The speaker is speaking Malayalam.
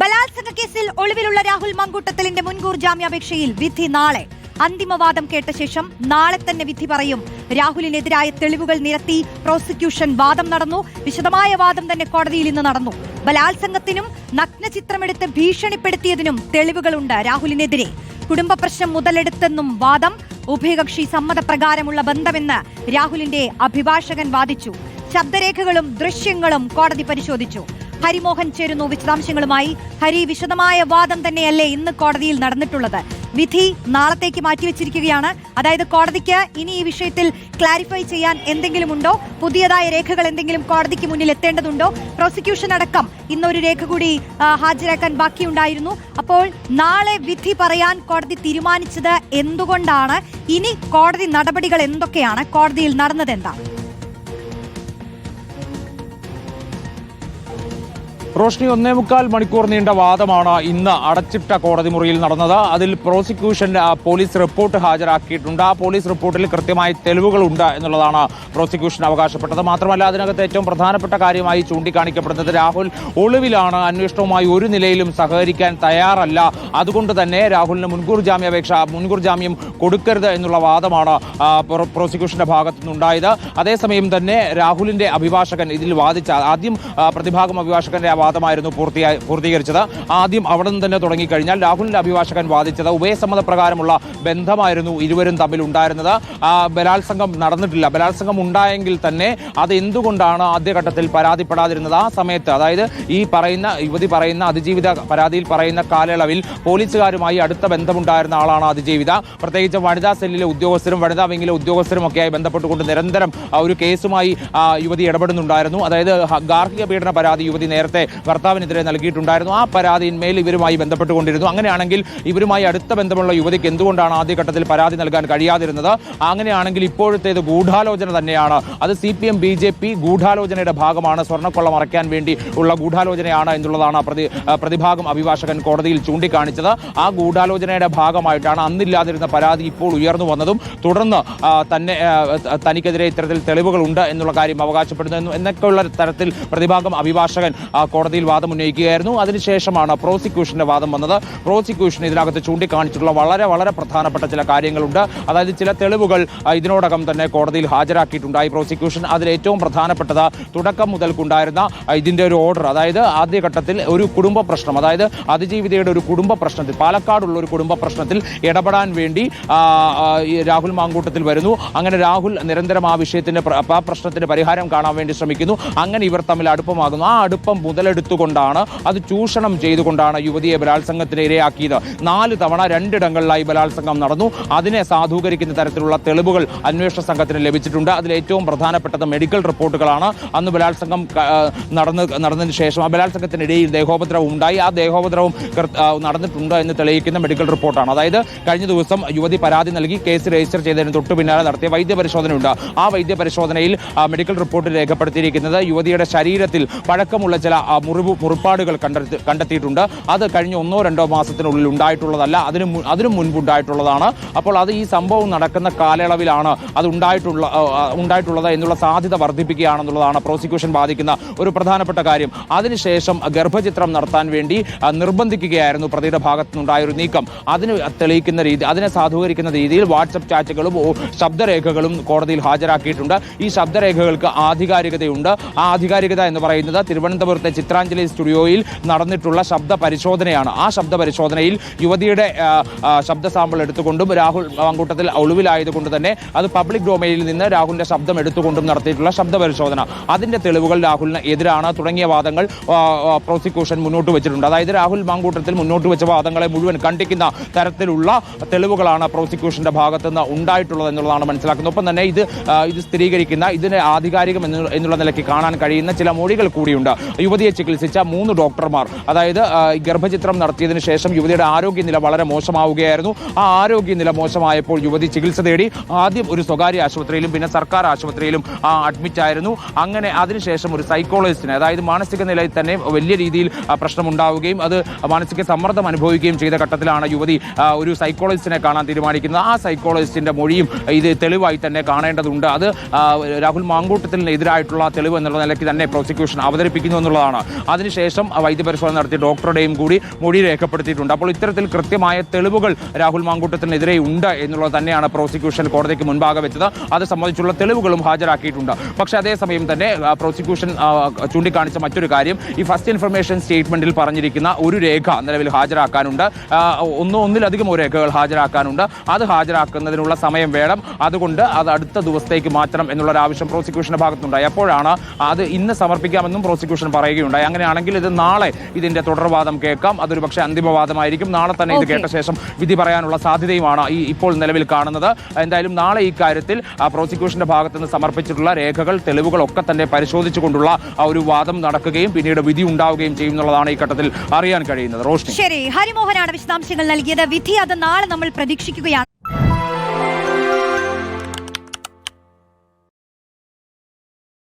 ബലാത്സംഗ കേസിൽ ഒളിവിലുള്ള രാഹുൽ മങ്കൂട്ടത്തലിന്റെ മുൻകൂർ ജാമ്യാപേക്ഷയിൽ വിധി നാളെ. അന്തിമവാദം കേട്ട ശേഷം നാളെ തന്നെ വിധി പറയും. രാഹുലിനെതിരായ തെളിവുകൾ നിരത്തി പ്രോസിക്യൂഷൻ വാദം നടന്നു. വിശദമായ വാദം തന്നെ കോടതിയിൽ ഇന്ന് നടന്നു. ബലാത്സംഗത്തിനും നഗ്നചിത്രമെടുത്ത് ഭീഷണിപ്പെടുത്തിയതിനും തെളിവുകളുണ്ട് രാഹുലിനെതിരെ. കുടുംബ പ്രശ്നം മുതലെടുത്തെന്നും വാദം. ഉഭയകക്ഷി സമ്മതപ്രകാരമുള്ള ബന്ധമെന്ന് രാഹുലിന്റെ അഭിഭാഷകൻ വാദിച്ചു. ശബ്ദരേഖകളും ദൃശ്യങ്ങളും കോടതി പരിശോധിച്ചു. ഹരിമോഹൻ ചേരുന്നു. വിശദാംശങ്ങളുമായി ഹരി വിശദമായ വാദം തന്നെയല്ലേ ഇന്ന് കോടതിയിൽ നടന്നിട്ടുള്ളത്? വിധി നാളത്തേക്ക് മാറ്റിവെച്ചിരിക്കുകയാണ്. അതായത് കോടതിക്ക് ഇനി ഈ വിഷയത്തിൽ ക്ലാരിഫൈ ചെയ്യാൻ എന്തെങ്കിലും ഉണ്ടോ പുതിയതായ രേഖകൾ എന്തെങ്കിലും കോടതിക്ക് മുന്നിൽ എത്തേണ്ടതുണ്ടോ? പ്രോസിക്യൂഷൻ അടക്കം ഇന്നൊരു രേഖ കൂടി ഹാജരാക്കാൻ ബാക്കിയുണ്ടായിരുന്നു. അപ്പോൾ നാളെ വിധി പറയാൻ കോടതി തീരുമാനിച്ചത് എന്തുകൊണ്ടാണ്? ഇനി കോടതി നടപടികൾ എന്തൊക്കെയാണ്? കോടതിയിൽ നടന്നത് എന്താണ് റോഷ്നി ഒന്നേ മുക്കാൽ മണിക്കൂർ നീണ്ട വാദമാണ് ഇന്ന് അടച്ചിട്ട കോടതി മുറിയിൽ നടന്നത്. അതിൽ പ്രോസിക്യൂഷൻ പോലീസ് റിപ്പോർട്ട് ഹാജരാക്കിയിട്ടുണ്ട്. ആ പോലീസ് റിപ്പോർട്ടിൽ കൃത്യമായി തെളിവുകളുണ്ട് എന്നുള്ളതാണ് പ്രോസിക്യൂഷൻ അവകാശപ്പെട്ടത്. മാത്രമല്ല അതിനകത്ത് ഏറ്റവും പ്രധാനപ്പെട്ട കാര്യമായി ചൂണ്ടിക്കാണിക്കപ്പെടുന്നത് രാഹുൽ ഒളിവിലാണ്. അന്വേഷണവുമായി ഒരു നിലയിലും സഹകരിക്കാൻ തയ്യാറല്ല. അതുകൊണ്ട് തന്നെ രാഹുലിന് മുൻകൂർ ജാമ്യാപേക്ഷ മുൻകൂർ ജാമ്യം കൊടുക്കരുത് എന്നുള്ള വാദമാണ് പ്രോസിക്യൂഷന്റെ ഭാഗത്തു നിന്നുണ്ടായത് അതേസമയം തന്നെ രാഹുലിന്റെ അഭിഭാഷകൻ ഇതിൽ വാദിച്ച ആദ്യം പ്രതിഭാഗം അഭിഭാഷകന്റെ വാദമായിരുന്നു പൂർത്തിയായി പൂർത്തീകരിച്ചത്. ആദ്യം അവിടെ നിന്ന് തന്നെ തുടങ്ങിക്കഴിഞ്ഞാൽ രാഹുലിന്റെ അഭിഭാഷകൻ വാദിച്ചത് ഉഭയസമ്മത പ്രകാരമുള്ള ബന്ധമായിരുന്നു ഇരുവരും തമ്മിൽ ഉണ്ടായിരുന്നത് ബലാത്സംഗം നടന്നിട്ടില്ല. ബലാത്സംഗം ഉണ്ടായെങ്കിൽ തന്നെ അത് എന്തുകൊണ്ടാണ് ആദ്യഘട്ടത്തിൽ പരാതിപ്പെടാതിരുന്നത്? ആ സമയത്ത് അതായത് ഈ പറയുന്ന യുവതി പറയുന്ന അതിജീവിത പരാതിയിൽ പറയുന്ന കാലയളവിൽ പോലീസുകാരുമായി അടുത്ത ബന്ധമുണ്ടായിരുന്ന ആളാണ് അതിജീവിത. പ്രത്യേകിച്ച് വനിതാ സെല്ലിലെ ഉദ്യോഗസ്ഥരും വനിതാ വിങ്ങിലെ ഉദ്യോഗസ്ഥരും ഒക്കെയായി ബന്ധപ്പെട്ടുകൊണ്ട് നിരന്തരം ഒരു കേസുമായി യുവതി ഇടപെടുന്നുണ്ടായിരുന്നു. അതായത് ഗാർഹിക പീഡന പരാതി യുവതി നേരത്തെ ഭർത്താവിനെതിരെ നൽകിയിട്ടുണ്ടായിരുന്നു. ആ പരാതിയിന്മേൽ ഇവരുമായി ബന്ധപ്പെട്ടുകൊണ്ടിരുന്നു. അങ്ങനെയാണെങ്കിൽ ഇവരുമായി അടുത്ത ബന്ധമുള്ള യുവതിക്ക് എന്തുകൊണ്ടാണ് ആദ്യഘട്ടത്തിൽ പരാതി നൽകാൻ കഴിയാതിരുന്നത്? അങ്ങനെയാണെങ്കിൽ ഇപ്പോഴത്തേത് ഗൂഢാലോചന തന്നെയാണ്. അത് C P M B J P ഗൂഢാലോചനയുടെ ഭാഗമാണ്. സ്വർണക്കൊള്ള മറയ്ക്കാൻ വേണ്ടി ഉള്ള ഗൂഢാലോചനയാണ് എന്നുള്ളതാണ് പ്രതി പ്രതിഭാഗം അഭിഭാഷകൻ കോടതിയിൽ ചൂണ്ടിക്കാണിച്ചത്. ആ ഗൂഢാലോചനയുടെ ഭാഗമായിട്ടാണ് അന്നില്ലാതിരുന്ന പരാതി ഇപ്പോൾ ഉയർന്നു വന്നതും തുടർന്ന് തന്നെ തനിക്കെതിരെ ഇത്തരത്തിൽ തെളിവുകളുണ്ട് എന്നുള്ള കാര്യം അവകാശപ്പെടുന്നു എന്ന് എന്നൊക്കെയുള്ള തരത്തിൽ പ്രതിഭാഗം അഭിഭാഷകൻ കോടതിയിൽ വാദം ഉന്നയിക്കുകയായിരുന്നു. അതിനുശേഷമാണ് പ്രോസിക്യൂഷന്റെ വാദം വന്നത്. പ്രോസിക്യൂഷൻ ഇതിനകത്ത് ചൂണ്ടിക്കാണിച്ചിട്ടുള്ള വളരെ വളരെ പ്രധാനപ്പെട്ട ചില കാര്യങ്ങളുണ്ട്. അതായത് ചില തെളിവുകൾ ഇതിനോടകം തന്നെ കോടതിയിൽ ഹാജരാക്കിയിട്ടുണ്ടായി പ്രോസിക്യൂഷൻ. അതിൽ ഏറ്റവും പ്രധാനപ്പെട്ടത് തുടക്കം മുതൽക്കുണ്ടായിരുന്ന ഇതിന്റെ ഒരു ഓർഡർ. അതായത് ആദ്യഘട്ടത്തിൽ ഒരു കുടുംബ പ്രശ്നം. അതായത് അതിജീവിതയുടെ ഒരു കുടുംബ പ്രശ്നത്തിൽ പാലക്കാടുള്ള ഒരു കുടുംബ പ്രശ്നത്തിൽ ഇടപെടാൻ വേണ്ടി രാഹുൽ മാങ്കൂട്ടത്തിൽ വരുന്നു. അങ്ങനെ രാഹുൽ നിരന്തരം ആ വിഷയത്തിന്റെ ആ പ്രശ്നത്തിന്റെ പരിഹാരം കാണാൻ വേണ്ടി ശ്രമിക്കുന്നു. അങ്ങനെ ഇവർ തമ്മിൽ അടുപ്പമാകുന്നു. ആ അടുപ്പം മുതലെടുത്തുകൊണ്ടാണ് അത് ചൂഷണം ചെയ്തുകൊണ്ടാണ് യുവതിയെ ബലാത്സംഗത്തിന് ഇരയാക്കിയത്. നാല് തവണ രണ്ടിടങ്ങളിലായി ബലാത്സംഗം നടന്നു. അതിനെ സാധൂകരിക്കുന്ന തരത്തിലുള്ള തെളിവുകൾ അന്വേഷണ സംഘത്തിന് ലഭിച്ചിട്ടുണ്ട്. അതിൽ ഏറ്റവും പ്രധാനപ്പെട്ടത് മെഡിക്കൽ റിപ്പോർട്ടുകളാണ്. അന്ന് ബലാത്സംഗം നടന്ന് നടന്നതിന് ശേഷം ആ ബലാത്സംഗത്തിനിടയിൽ ദേഹോപദ്രവം ഉണ്ടായി. ആ ദേഹോപദ്രവം നടന്നിട്ടുണ്ടോ എന്ന് തെളിയിക്കുന്ന മെഡിക്കൽ റിപ്പോർട്ടാണ്. അതായത് കഴിഞ്ഞ ദിവസം യുവതി പരാതി നൽകി കേസ് രജിസ്റ്റർ ചെയ്തതിന് തൊട്ടു പിന്നാലെ നടത്തിയ വൈദ്യപരിശോധനയുണ്ട്. ആ വൈദ്യപരിശോധനയിൽ പരിശോധനയിൽ മെഡിക്കൽ റിപ്പോർട്ട് രേഖപ്പെടുത്തിയിരിക്കുന്നത് യുവതിയുടെ ശരീരത്തിൽ പഴക്കമുള്ള ചില മുറിവ് മുറിപ്പാടുകൾ കണ്ടെത്തി കണ്ടെത്തിയിട്ടുണ്ട്. അത് കഴിഞ്ഞ ഒന്നോ രണ്ടോ മാസത്തിനുള്ളിൽ ഉണ്ടായിട്ടുള്ളതല്ല അതിന് അതിനു മുൻപ് ഉണ്ടായിട്ടുള്ളതാണ്. അപ്പോൾ അത് ഈ സംഭവം നടക്കുന്ന കാലയളവിലാണ് അത് ഉണ്ടായിട്ടുള്ള ഉണ്ടായിട്ടുള്ളത് എന്നുള്ള സാധ്യത വർദ്ധിപ്പിക്കുകയാണെന്നുള്ളതാണ് പ്രോസിക്യൂഷൻ ബാധിക്കുന്ന ഒരു പ്രധാനപ്പെട്ട കാര്യം. അതിനുശേഷം ഗർഭചിത്രം നടത്താൻ വേണ്ടി നിർബന്ധിക്കുകയായിരുന്നു പ്രതിയുടെ ഭാഗത്തുനിന്നുണ്ടായ ഒരു നീക്കം. അതിന് തെളിയിക്കുന്ന രീതി അതിനെ സാധൂകരിക്കുന്ന രീതിയിൽ വാട്സപ്പ് ചാറ്റുകളും ശബ്ദരേഖകളും കോടതിയിൽ ഹാജരാക്കിയിട്ടുണ്ട്. ഈ ശബ്ദരേഖകൾക്ക് ആധികാരികതയുണ്ട്. ആ ആധികാരികത എന്ന് പറയുന്നത് തിരുവനന്തപുരത്തെ ചിത്രാഞ്ജലി സ്റ്റുഡിയോയിൽ നടന്നിട്ടുള്ള ശബ്ദ പരിശോധനയാണ് ആ ശബ്ദ പരിശോധനയിൽ യുവതിയുടെ ശബ്ദ സാമ്പിൾ എടുത്തുകൊണ്ടും രാഹുൽ മാങ്കൂട്ടത്തിൽ ഒളിവിലായതുകൊണ്ട് തന്നെ അത് പബ്ലിക് ഡൊമൈനിൽ നിന്ന് രാഹുലിന്റെ ശബ്ദം എടുത്തുകൊണ്ടും നടത്തിയിട്ടുള്ള ശബ്ദ പരിശോധന അതിന്റെ തെളിവുകൾ രാഹുലിന് എതിരാണ്. തുടങ്ങിയ വാദങ്ങൾ പ്രോസിക്യൂഷൻ മുന്നോട്ട് വെച്ചിട്ടുണ്ട്. അതായത് രാഹുൽ മാങ്കൂട്ടത്തിൽ മുന്നോട്ട് വെച്ച വാദങ്ങളെ മുഴുവൻ കണ്ടിക്കുന്ന തരത്തിലുള്ള തെളിവുകളാണ് പ്രോസിക്യൂഷന്റെ ഭാഗത്ത് നിന്ന് ഉണ്ടായിട്ടുള്ളത് എന്നുള്ളതാണ് മനസ്സിലാക്കുന്നത്. ഒപ്പം തന്നെ ഇത് ഇത് സ്ഥിരീകരിക്കുന്ന ഇതിന് ആധികാരികം എന്നുള്ള നിലയ്ക്ക് കാണാൻ കഴിയുന്ന ചില മൊഴികൾ കൂടിയുണ്ട്. യുവതിയെ ചികിത്സിച്ച മൂന്ന് ഡോക്ടർമാർ. അതായത് ഗർഭചിത്രം നടത്തിയതിനു ശേഷം യുവതിയുടെ ആരോഗ്യനില വളരെ മോശമാവുകയായിരുന്നു. ആ ആരോഗ്യനില മോശമായപ്പോൾ യുവതി ചികിത്സ തേടി ആദ്യം ഒരു സ്വകാര്യ ആശുപത്രിയിലും പിന്നെ സർക്കാർ ആശുപത്രിയിലും അഡ്മിറ്റ് ആയിരുന്നു. അങ്ങനെ അതിനുശേഷം ഒരു സൈക്കോളജിസ്റ്റിനെ അതായത് മാനസിക നിലയിൽ തന്നെ വലിയ രീതിയിൽ പ്രശ്നമുണ്ടാവുകയും അത് മാനസിക സമ്മർദ്ദം അനുഭവിക്കുകയും ചെയ്ത ഘട്ടത്തിലാണ് യുവതി ഒരു സൈക്കോളജിസ്റ്റിനെ കാണാൻ തീരുമാനിക്കുന്നത്. ആ സൈക്കോളജിസ്റ്റിന്റെ മൊഴിയും ഇത് തെളിവായി തന്നെ കാണേണ്ടതുണ്ട്. അത് രാഹുൽ മാങ്കൂട്ടത്തിനെതിരായിട്ടുള്ള തെളിവ് എന്നുള്ള നിലയ്ക്ക് തന്നെ പ്രോസിക്യൂഷൻ അവതരിപ്പിക്കുന്നു എന്നുള്ളതാണ്. അതിനുശേഷം വൈദ്യപരിശോധന നടത്തി ഡോക്ടറുടെയും കൂടി മൊഴി രേഖപ്പെടുത്തിയിട്ടുണ്ട്. അപ്പോൾ ഇത്തരത്തിൽ കൃത്യമായ തെളിവുകൾ രാഹുൽ മാങ്കൂട്ടത്തിനെതിരെ ഉണ്ട് എന്നുള്ളത് തന്നെയാണ് പ്രോസിക്യൂഷൻ കോടതിക്ക് മുൻപാകെ വെച്ചത്. അത് സംബന്ധിച്ചുള്ള തെളിവുകളും ഹാജരാക്കിയിട്ടുണ്ട്. പക്ഷേ അതേസമയം തന്നെ പ്രോസിക്യൂഷൻ ചൂണ്ടിക്കാണിച്ച മറ്റൊരു കാര്യം ഈ ഫസ്റ്റ് ഇൻഫർമേഷൻ സ്റ്റേറ്റ്മെന്റിൽ പറഞ്ഞിരിക്കുന്ന ഒരു രേഖ നിലവിൽ ഹാജരാക്കാനുണ്ട്. ഒന്ന് ഒന്നോ ഒന്നിലധികം രേഖകൾ ഹാജരാക്കാനുണ്ട്. അത് ഹാജരാക്കുന്നതിനുള്ള സമയം വേണം. അതുകൊണ്ട് അത് അടുത്ത ദിവസത്തേക്ക് മാറ്റണം എന്നുള്ള ഒരു ആവശ്യം പ്രോസിക്യൂഷന്റെ ഭാഗത്തുണ്ടായി. അപ്പോഴാണ് അത് ഇന്ന് സമർപ്പിക്കാമെന്നും പ്രോസിക്യൂഷൻ പറയുകയുണ്ടായി അങ്ങനെയാണെങ്കിൽ ഇത് നാളെ ഇതിന്റെ തുടർവാദം കേൾക്കാം. അതൊരു പക്ഷേ അന്തിമവാദമായിരിക്കും. നാളെ തന്നെ ഇത് കേട്ട ശേഷം വിധി പറയാനുള്ള സാധ്യതയുമാണ് ഈ ഇപ്പോൾ നിലവിൽ കാണുന്നത്. എന്തായാലും നാളെ ഈ കാര്യത്തിൽ പ്രോസിക്യൂഷന്റെ ഭാഗത്ത് നിന്ന് സമർപ്പിച്ചിട്ടുള്ള രേഖകൾ തെളിവുകൾ ഒക്കെ തന്നെ പരിശോധിച്ചുകൊണ്ടുള്ള ആ ഒരു വാദം നടക്കുകയും പിന്നീട് വിധി ഉണ്ടാവുകയും ചെയ്യും എന്നുള്ളതാണ് ഈ ഘട്ടത്തിൽ അറിയാൻ കഴിയുന്നത്. റോഷ്നി. ശരി. ഹരിമോഹനാണ് വിശദാംശങ്ങൾ നൽകിയത്. വിധി അത് നാളെ നമ്മൾ പ്രതീക്ഷിക്കുകയാണ്.